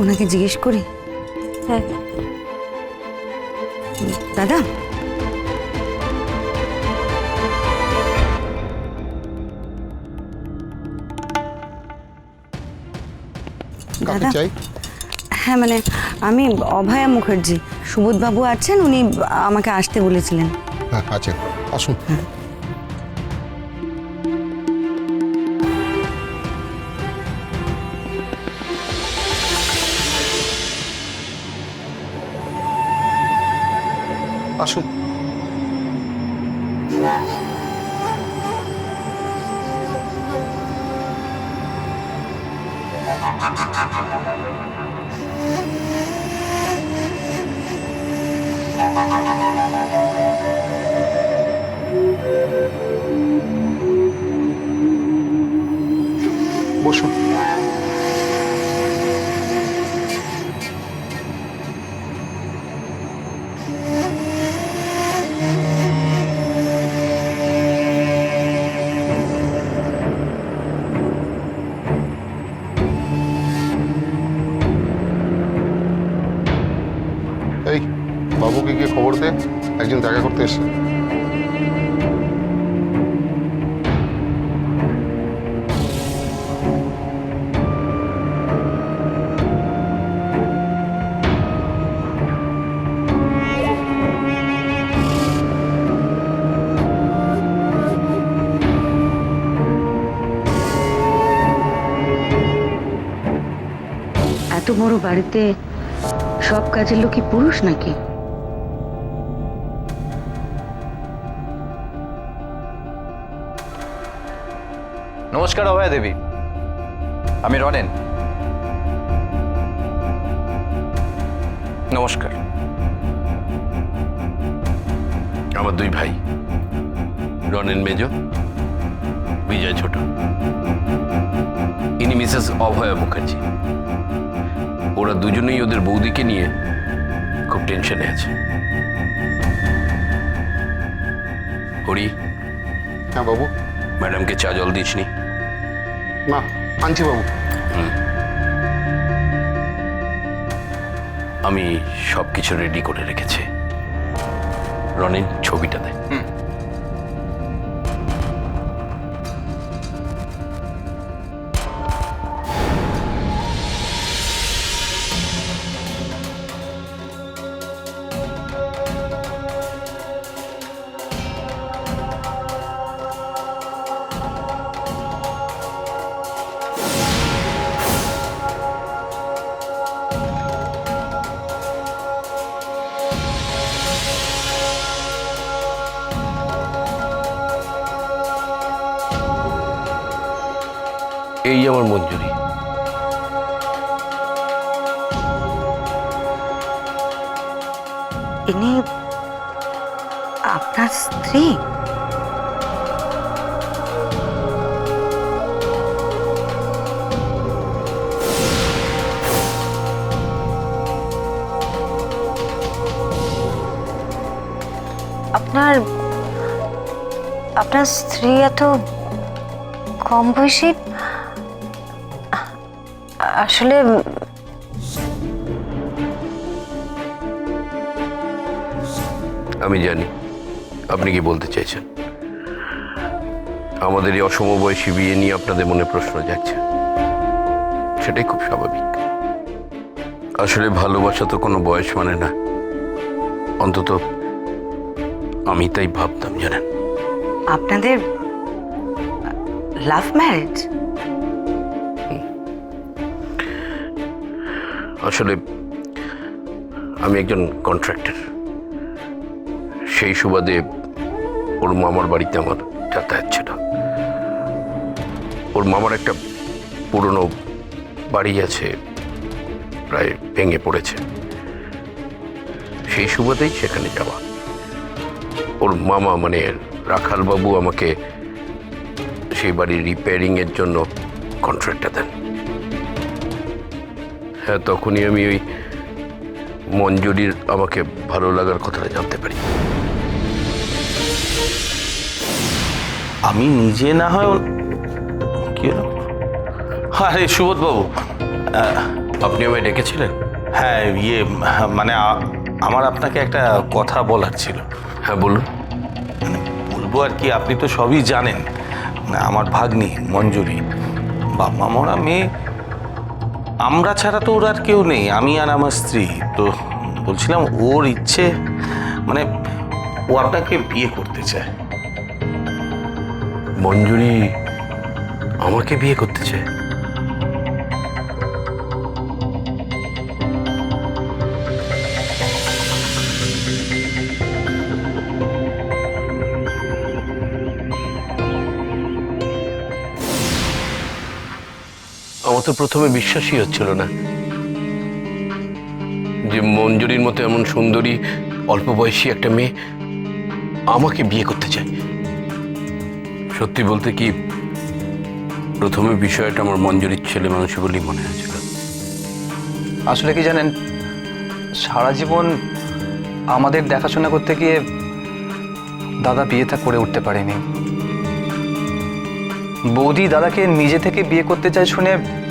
ওনাকে জিজ্ঞেস করি? হ্যাঁ। দাদা? দাদা? চাই? হ্যাঁ মানে আমি অভয়া মুখার্জি। সুবোধবাবু আছেন উনি আমাকে আসতে বলেছিলেন। হ্যাঁ আছে আসুন। আসুন। বসুন। বাবুকে গিয়ে খবর দে একজন দেখা করতে এসছে এত বড় বাড়িতে সব কাজের লোকই পুরুষ নাকি? নমস্কার অভয়া দেবী। আমি রনেন। নমস্কার। আমার দুই ভাই রনেন মেজ বিজয় ছোট। ইনি মিসেস অভয়া মুখার্জি। ওরা দুজনেই ওদের বৌদিকে নিয়ে খুব টেনশনে আছে। হরি? হ্যাঁ বাবু। ম্যাডামকে চা জল দিসনি? না আনছি বাবু। আমি সব কিছু রেডি করে রেখেছি। রনির ছবিটা দে। এই আমার মঞ্জুরি। ইনি আপনার স্ত্রী? আপনার আপনার স্ত্রী এত কম বয়সী আসলে আমি জানি আপনি কি বলতে চাইছেন। আমাদের এই অসমবয়সী বিয়ে নিয়ে আপনাদের মনে প্রশ্ন যাচ্ছে সেটাই খুব স্বাভাবিক। আসলে ভালোবাসা তো কোনো বয়স মানে না। অন্তত আমি তাই ভাবতাম জানেন। আপনাদের লাভ ম্যারেজ আসলে আমি একজন কন্ট্রাক্টর সেই সুবাদে ওর মামার বাড়িতে আমার যাতায়াত ছিল। ওর মামার একটা পুরনো বাড়ি আছে, প্রায় ভেঙে পড়েছে। সেই সুবাদেই সেখানে যাওয়া। ওর মামা মানে রাখালবাবু আমাকে সেই বাড়ির রিপেয়ারিংয়ের জন্য কন্ট্রাক্টটা দেন। হ্যাঁ তখনই আমি ওই মঞ্জুরির আমাকে ভালো লাগার কথাটা জানতে পারি। আমি নিজে না হয় কি হলো? আরে সুবোধ বাবু আপনি আমায় ডেকেছিলেন? হ্যাঁ ইয়ে মানে আমার আপনাকে একটা কথা বলার ছিল। হ্যাঁ বলুন। মানে বলব আর কি আপনি তো সবই জানেন। আমার ভাগ্নি মঞ্জুরি। বাবা মরা মেয়ে আমরা ছাড়া তো ওর আর কেউ নেই, আমি আর আমার স্ত্রী। তো বলছিলাম ওর ইচ্ছে মানে ও আপনাকে বিয়ে করতে চায়। মঞ্জুরি আমাকে বিয়ে করতে চায়? তো প্রথমে বিশ্বাসই হচ্ছিল না। যে মঞ্জুরির মতো এমন সুন্দরী, অল্প বয়সী একটা মেয়ে আমাকে বিয়ে করতে চায়। সত্যি বলতে কি, প্রথমে বিষয়টা আমার মঞ্জুরির ছেলে মানুষ বলেই মনে হয়েছিল। আসলে কি জানেন, সারা জীবন আমাদের দেখাশোনা করতে গিয়ে দাদা বিয়েটা করে উঠতে পারেনি। বৌদি দাদাকে নিজে থেকে বিয়ে করতে চায় শুনে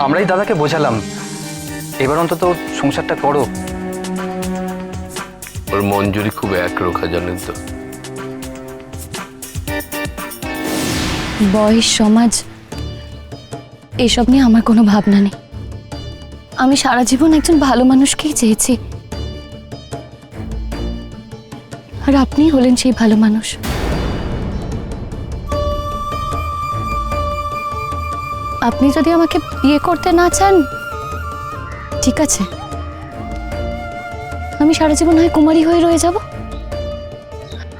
আমরাই দাদাকে বোঝালাম। এবার অন্তত সংসারটা করো। ওর মঞ্জুরি খুব একরোখা জানেন তো। বয়স সমাজ এসব নিয়ে আমার কোনো ভাবনা নেই। আমি সারা জীবন একজন ভালো মানুষকেই চেয়েছি। আর আপনি হলেন সেই ভালো মানুষ। আপনি যদি আমাকে বিয়ে করতে না চান, ঠিক আছে। আমি সারা জীবন হয় কুমারী হয়ে রয়ে যাব।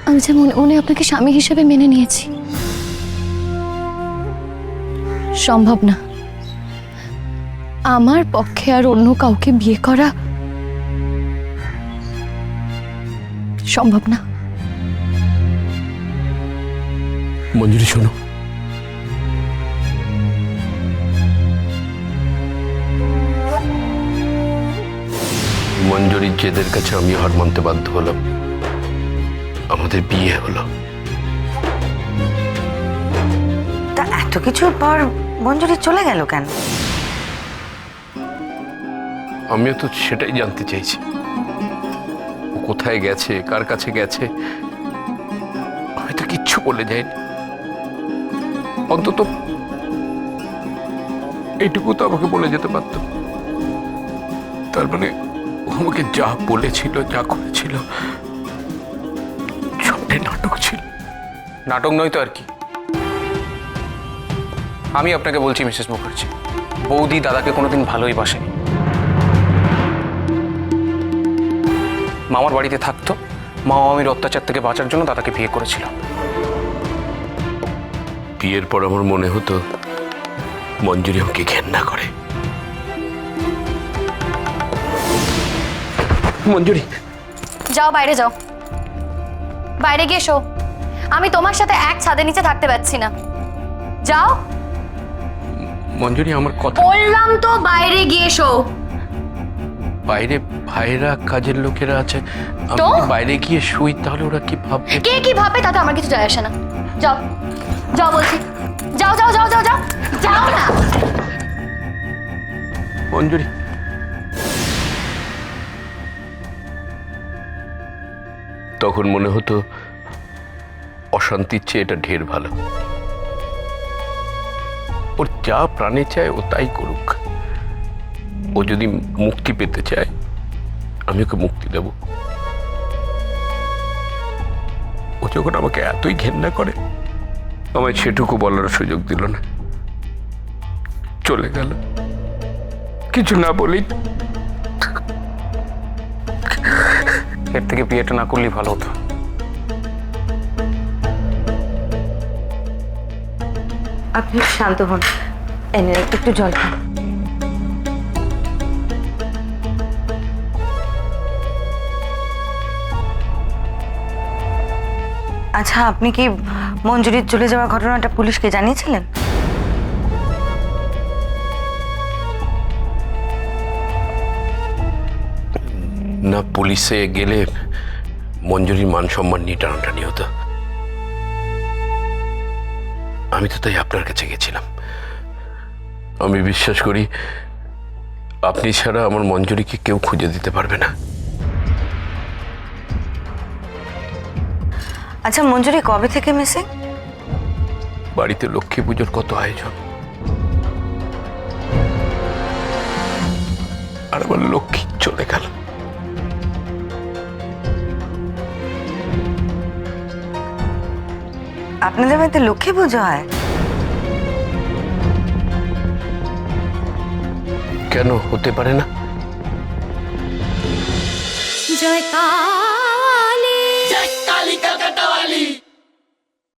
আমি যে মনে মনে আপনাকে স্বামী হিসেবে মেনে নিয়েছি। সম্ভব না। আমার পক্ষে আর অন্য কাউকে বিয়ে করা সম্ভব না। মঞ্জুরি, শোনো। মঞ্জুরির জেদের কাছে আমি হার মানতে বাধ্য হলাম। আমাদের বিয়ে হলো। তা এত কিছুর পর মঞ্জুরি চলে গেল কেন? আমিও তো সেটাই জানতে চাইছি। ও কোথায় গেছে কার কাছে গেছে? আমি তো কিচ্ছু বলে যাইনি অন্তত এইটুকু তো আমাকে বলে যেতে পারত। তার মানে আমাকে যা বলেছিল যা করেছিল সবটাই নাটক ছিল। নাটক নয় তো আর কি? আমি আপনাকে বলছি মিসেস মুখার্জি বৌদি দাদাকে কোনোদিন ভালোই বাসেনি। মামার বাড়িতে থাকতো মা মামির অত্যাচার থেকে বাঁচার জন্য দাদাকে বিয়ে করেছিল বিয়ের পর আমার মনে হতো মঞ্জুরি আমাকে ঘেন্না করে। মঞ্জুরি। যাও বাইরে যাও। বাইরে গিয়ে শো। আমি তোমার সাথে এক ছাদের নিচে থাকতে পারছি না। যাও। মঞ্জুরি আমার কথা বললাম তো বাইরে গিয়ে শো। বাইরে ভাইরা কাজের লোকেরা আছে। আমি তো? যদি বাইরে গিয়ে শুই তাহলে ওরা কি ভাববে? কে কি ভাবে তাতে আমার কিছু যায় আসে না। যাও। যাও বলছি। যাও যাও যাও যাও যাও। যাও না। মঞ্জুরি তখন মনে হতো অশান্তির চেয়ে এটা ঢের ভালো। ওর যা প্রাণে চায় ও তাই করুক। ও যদি মুক্তি পেতে চায়, আমি ওকে মুক্তি দেব। ও যখন আমাকে এতই ঘেন্না করে, আমায় সেটুকু বলার সুযোগ দিল না। চলে গেল। কিছু না বলেই এর থেকে বিয়েটা না করলেই ভালো হতো। আপনি শান্ত হন। এনে একটু জল খান। আচ্ছা আপনি কি মঞ্জুরির চলে যাওয়া ঘটনাটা পুলিশকে জানিয়েছিলেন? না পুলিশে গেলে মঞ্জুরির মান সম্মান নিয়ে টানাটানি হতো। আমি তো তাই আপনার কাছে গেছিলাম। আমি বিশ্বাস করি আপনি ছাড়া আমার মঞ্জুরিকে কেউ খুঁজে দিতে পারবে না। আচ্ছা মঞ্জুরি কবে থেকে মিসিং? বাড়িতে লক্ষ্মী পুজোর কত আয়োজন? আর আমার লক্ষ্মী চলে গেল। আপনাদের বাড়িতে লক্ষ্মী পুজো হয়? কেন? হতে পারে না। জয়কার